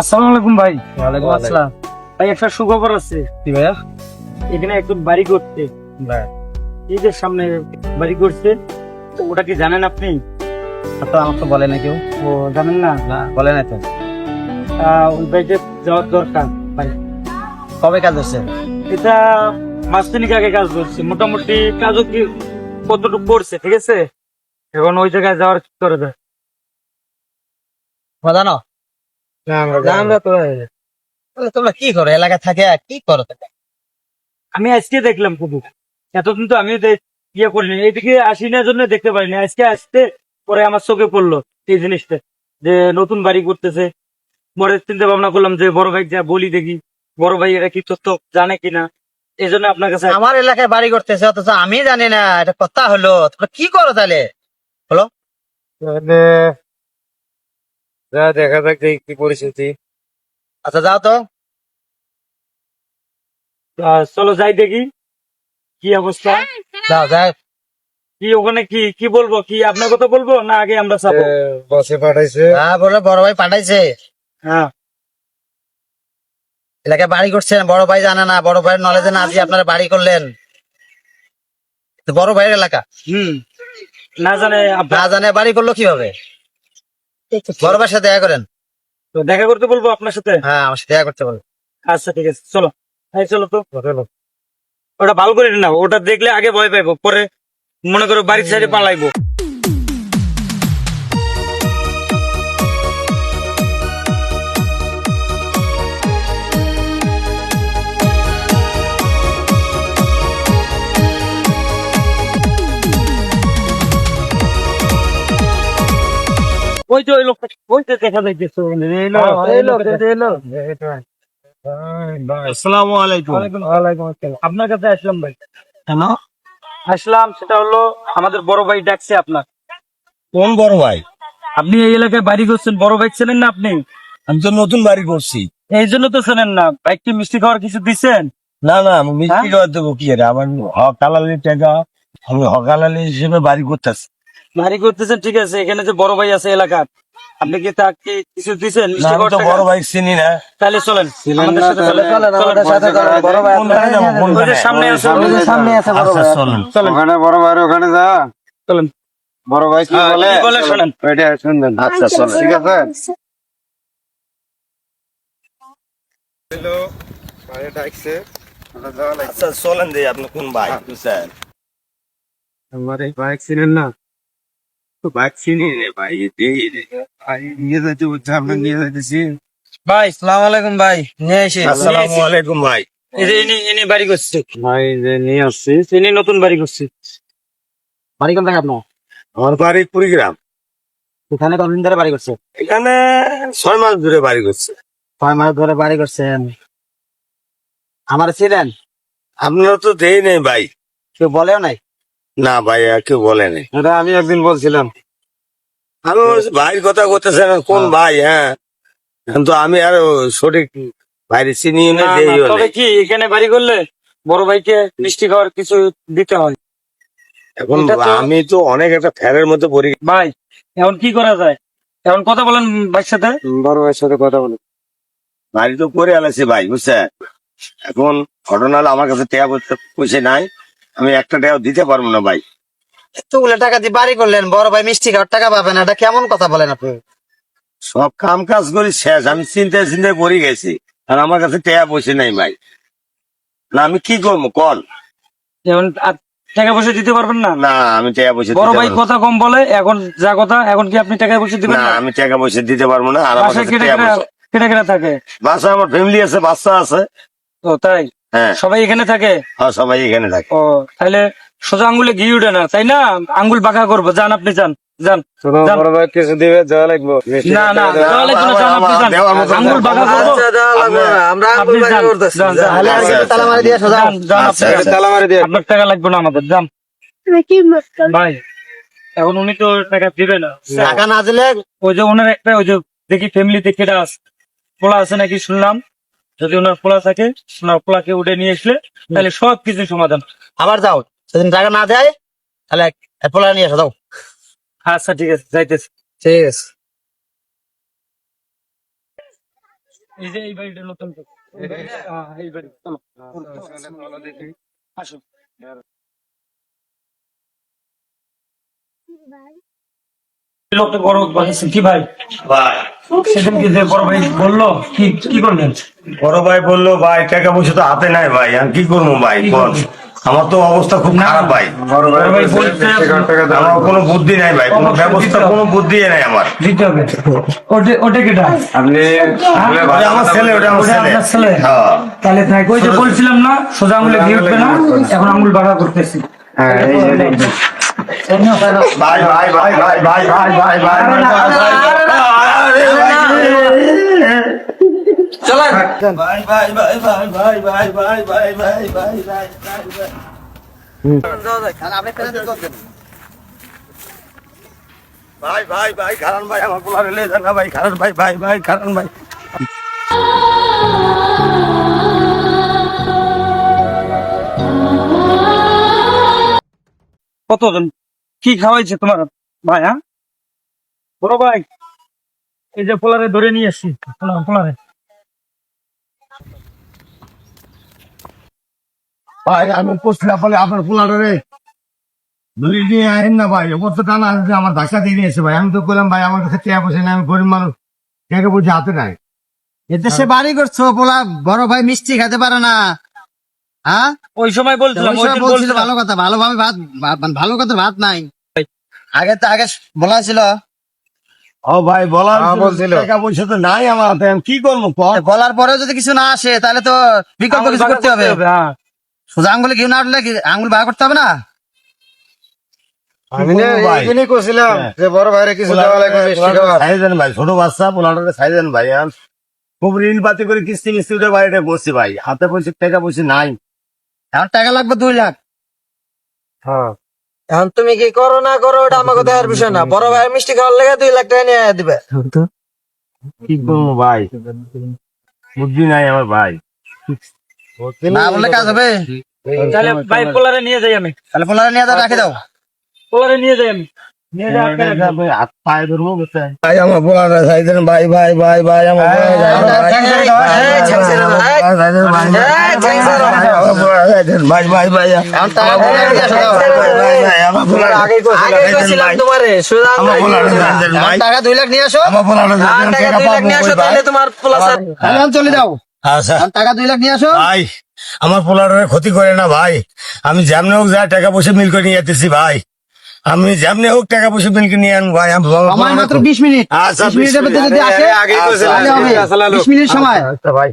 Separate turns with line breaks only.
আসসালামু আলাইকুম ভাই।
ওয়ালাইকুম আসসালাম
ভাই একটা সুখবর আছে।
কি ভাইয়া?
এখানে একজন বাড়ি করতে। ঈদের সামনে বাড়ি করছে তো ওটা কি জানেন আপনি?
তো আমার তো বলে না কেউ।
ও জানেন না?
না বলে না তো।
ওই বাড়িতে যাওয়ার দরকার ভাই।
কবে কাজ হচ্ছে?
এটা মাস তিনিক আগে কাজ করছে মোটামুটি কাজও কি কতটুকু করছে ঠিক আছে? এখন ওই জায়গায় যাওয়ার কি করে দেয়
জানো
আমরা তো
তোমরা কি করো? এলাকায় থাকে কি করো?
আমি আজকে দেখলাম খুবই এতদিন তো আমি ইয়ে করিনি। এইদিকে আসি না জন্য দেখতে পারিনি। আজকে আসতে পরে আমার চোখে পড়ল এই জিনিসটা যে নতুন বাড়ি করতেছে। পরে চিন্তা ভাবনা করলাম যে বড় ভাই যা বলি দেখি। বড় ভাই এটা কি তথ্য জানে কিনা? এই জন্য আপনার কাছে
আমার এলাকায় বাড়ি করতেছে অথচ আমি জানি না। এটা কথা হলো। তোমরা কি করো তাহলে
যা দেখা যাক কি পরিস্থিতি।
আচ্ছা যাও তো।
চলো যাই দেখি। কি অবস্থা?
যাও যাও
কি ওখানে কি কি বলব? কি আপনার কথা বলব না আগে আমরা যাব?
বসে পাঠাইছে।
হ্যাঁ। বলে বড় ভাই পাঠাইছে।
হ্যাঁ।
এলাকায় বাড়ি করছেন বড় ভাই জানে না বড় ভাইয়ের নলেজে না আজকে আপনারা বাড়ি করলেন। বড় ভাইয়ের এলাকা?
হুম। না জানে
না জানে বাড়ি করল কীভাবে? বড় ভাইয়ের সাথে দেখা করেন?
তো দেখা করতে বলব আপনার সাথে?
হ্যাঁ আমার সাথে দেখা করতে বলব
আচ্ছা ঠিক আছে চলো। হ্যাঁ চলো তো। ওটা ভালো করে না ওটা দেখলে আগে ভয় পাইবো পরে মনে করো বাড়ির সাইডে পালাইবো। ওই তো ওই লোকটা ওই তো দেখা যাইতেছে এই লোক, এই লোক, এই লোক।
আসসালামু আলাইকুম।
আপনার কাছে আসলাম ভাই।
কেন?
আসলাম সেটা হলো আমাদের বড় ভাই ডাকছে আপনার।
কোন বড় ভাই?
আপনি এই এলাকায় বাড়ি করছেন বড় ভাই ছিলেন না আপনি?
আমি তো নতুন বাড়ি করছি।
এই জন্য তো শোনেন না। বাইকটি মিষ্টি খাওয়ার কিছু দিচ্ছেন?
না না আমি মিষ্টি খাওয়া দেবো কি আমার হকালালি টাকা আমি হকালালি হিসেবে বাড়ি করতেছি।
বাড়ি করতেছেন ঠিক আছে এখানে যে বড় ভাই আছে এলাকার আপনি কি তাকে কিছু দিচ্ছেন
না
মিষ্টি
আমি
খাওয়ার
তো
টাকা?
বড় ভাই চিনি না।
তাহলে চলেন আমাদের সাথে
বড় ভাই
ওই যে সামনে আছে
সামনে আছে বড়
আচ্ছা,
ভাই।
চলেন।
চলেন।
ওখানে বড় ভাই ওখানে যা।
চলেন।
বড় ভাই কি
হ্যাঁ,
বলে?
বলে শোনেন।
শুনবেন।
আচ্ছা চলেন।
ঠিক আছে?
আচ্ছা চলেন আপনি কোন ভাই? বুঝছেন
আমার এই বাইক ছিলেন না? তো চিনি রে ভাই এই রে ভাই নিয়ে যাইতে বলছে আমরা নিয়ে যাইতেছি
ভাই
সালাম আলাইকুম ভাই নিয়ে এসে
আসসালামু আলাইকুম ভাই।
এই যে ইনি ইনি বাড়ি করছে।
ভাই যে নিয়ে আসছি।
ইনি নতুন বাড়ি করছে।
বাড়ি কোন থাকে আপনার?
আমার বাড়ি কুড়িগ্রাম।
এখানে কতদিন ধরে বাড়ি করছে
এখানে ছয় মাস ধরে বাড়ি করছে।
ছয় মাস ধরে বাড়ি করছেন। আমার ছিলেন?
আপনারা তো দেই নেই ভাই।
কেউ বলেও নাই?
না ভাই আর কেউ বলে নেই।
এটা আমি একদিন বলছিলাম।
আমি বলছি, ভাইয়ের কথা করতেছেন কোন ভাই হ্যাঁ? কিন্তু আমি আর সঠিক বাইরে চিনি না
তবে কি এখানে বাড়ি করলে বড় ভাইকে মিষ্টি খাওয়ার কিছু দিতে হয়?
এখন আমি তো অনেক একটা ফ্যানের মধ্যে পড়ি
ভাই এখন কি করা যায়? এখন কথা বলেন ভাইয়ের সাথে।
বড় ভাইয়ের সাথে কথা বলি
বাড়ি তো করে আলাইছি ভাই বুঝছেন? এখন ঘটনা হলো আমার কাছে টেয়া পয়সা নাই। আমি একটা টেয়াও দিতে পারব না ভাই।
এতগুলো টাকা দিয়ে বাড়ি করলেন বড় ভাই মিষ্টি খাওয়ার টাকা পাবেন এটা কেমন কথা বলেন আপনি?
সব কাম কাজ করি শেষ আমি চিন্তায় চিন্তায় পড়ে গেছি আর আমার কাছে টেয়া পয়সা নাই ভাই। না আমি কি করব কল
আর টাকা পয়সা দিতে পারবেন না?
না আমি টাকা পয়সা
বড় ভাই কথা কম বলে এখন যা কথা এখন কি আপনি টাকা পয়সা দিবেন
না আমি টাকা পয়সা দিতে পারব না আর আমার কাছে টাকা পয়সা
কেটে কেটে থাকে।
বাসায় আমার ফ্যামিলি আছে বাচ্চা আছে।
তো তাই? সবাই এখানে থাকে?
হ্যাঁ, সবাই এখানে থাকে।
ও তাহলে সোজা আঙ্গুলে ঘি উঠে না তাই না? আঙ্গুল বাঁকা করব। যান আপনি যান
কিছু দিবে যাওয়া লাগবো।
না যাওয়া লাগবে আপনি যান। আঙ্গুল বাঁকা করব।
আমরা দিয়ে সোজা
যান,
দিয়ে
আপনার টাকা লাগবে না আমাদের যান। ভাই এখন উনি তো টাকা দিবে না।
টাকা না দিলে
ওই যে ওনার একটা ওই যে দেখি ফ্যামিলিতে কেটা আছে? পোলা আছে নাকি শুনলাম। যদি ওনার পোলা থাকে ওনার পোলাকে উঠে নিয়ে আসলে তাহলে সব কিছু সমাধান
আবার যাও সেদিন টাকা না দেয় তাহলে পোলা নিয়ে এসো যাও।
আচ্ছা ঠিক আছে যাইতেছি।
ঠিক আছে।
এই যে এই বাড়িটা নতুন এই বাড়ি। আসো। লোকটা বড় বানিয়েছে কি ভাই
ভাই?
সেদিনকে যে বড় ভাই বলল কি কি করলেন
বড় ভাই বলল ভাই টাকা পয়সা তো হাতে নাই ভাই আমি কি করব ভাই বল আমার তো অবস্থা খুব খারাপ ভাই
বড় ভাই বলছে
আমার কোনো বুদ্ধি নাই ভাই কোনো ব্যবস্থা কোনো বুদ্ধি নাই আমার
দিতে হবে ওটা ওটা কেটা
আপনি
আমার ছেলে ওটা আমার ছেলে
আপনার ছেলে?
হ্যাঁ
তাহলে থাক ওই যে বলছিলাম না সোজা আঙুলে ঘি উঠবে না এখন আঙুল বাড়া করতেছি
হ্যাঁ
ভাই ভাই ভাই ভাই ভাই ভাই ভাই ভাই ভাই ভাই ভাই ভাই কারণ ভাই আমার ভাই কারণ ভাই ভাই ভাই কারণ ভাই
কতজন? কি খাওয়াইছে তোমার ভাই হ্যাঁ? বড় ভাই? এই যে পোলারে ধরে নিয়ে আসছি পোলা- পোলারে।
ভাই আমি বলে আপনার পোলাটা রে। ধরে নিয়ে আইন না ভাই ওপর তো টানা আসবে আমার ধাক্কা দিয়ে নিয়েছে ভাই। আমি তো বললাম ভাই আমার কাছে পয়সা নেই আমি গরিব মানুষ। হাতে নাই।
এদেশে বাড়ি করছ বলা বড় ভাই মিষ্টি খেতে পারে না। হ্যাঁ?
ওই সময় বলছিলাম।
ভালো কথা ভালোভাবে ভাত ভালো কথা ভাত নাই। আগে তো আগে বলা ছিল
ও ভাই বলার
হ্যাঁ, বলছিল।
টাকা পয়সা তো নাই আমার হাতে আমি কি করব
বলার পরেও যদি কিছু না আসে তাহলে তো বিকল্প কিছু করতে হবে।
হ্যাঁ।
সোজা আঙ্গুলে ঘি না উঠলে আঙ্গুল বার করতে হবে না?
হ্যাঁ। ছোট বাচ্চা ভাই খুব ঋণ পাতি করে কিস্তি মিস্তি উঠে বাড়িটা বসছি ভাই হাতে পয়সা টাকা পয়সা নাই।
এখন টাকা লাগবে দুই লাখ।
হ্যাঁ।
এখন তুমি কি করো না করো ওটা আমাকে দেওয়ার বিষয় না। বড় ভাই মিষ্টি খাওয়ার লেগে দুই লাখ টাকা নিয়ে দিবে।
কি করব ভাই? বুদ্ধি নাই আমার ভাই।
না বললে কাজ হবে।
তাহলে ভাই পোলারে নিয়ে যাই আমি।
তাহলে পোলারে নিয়ে যাও রাখে দাও।
পোলারে নিয়ে যাই আমি।
আমার
বলা টাকা দুই লাখ নিয়ে আসো
ভাই আমার ক্ষতি করে না ভাই আমি যেমন হোক যা টাকা পয়সা মিল করে নিয়ে যেতেছি ভাই আমি যেমনি হোক টাকা পয়সা ব্যাংকে নিয়ে আনব ভাই আমি
সময় মাত্র বিশ মিনিট।
আচ্ছা,
বিশ মিনিটের মধ্যে যদি আসে। বিশ মিনিট সময়।
আচ্ছা ভাই।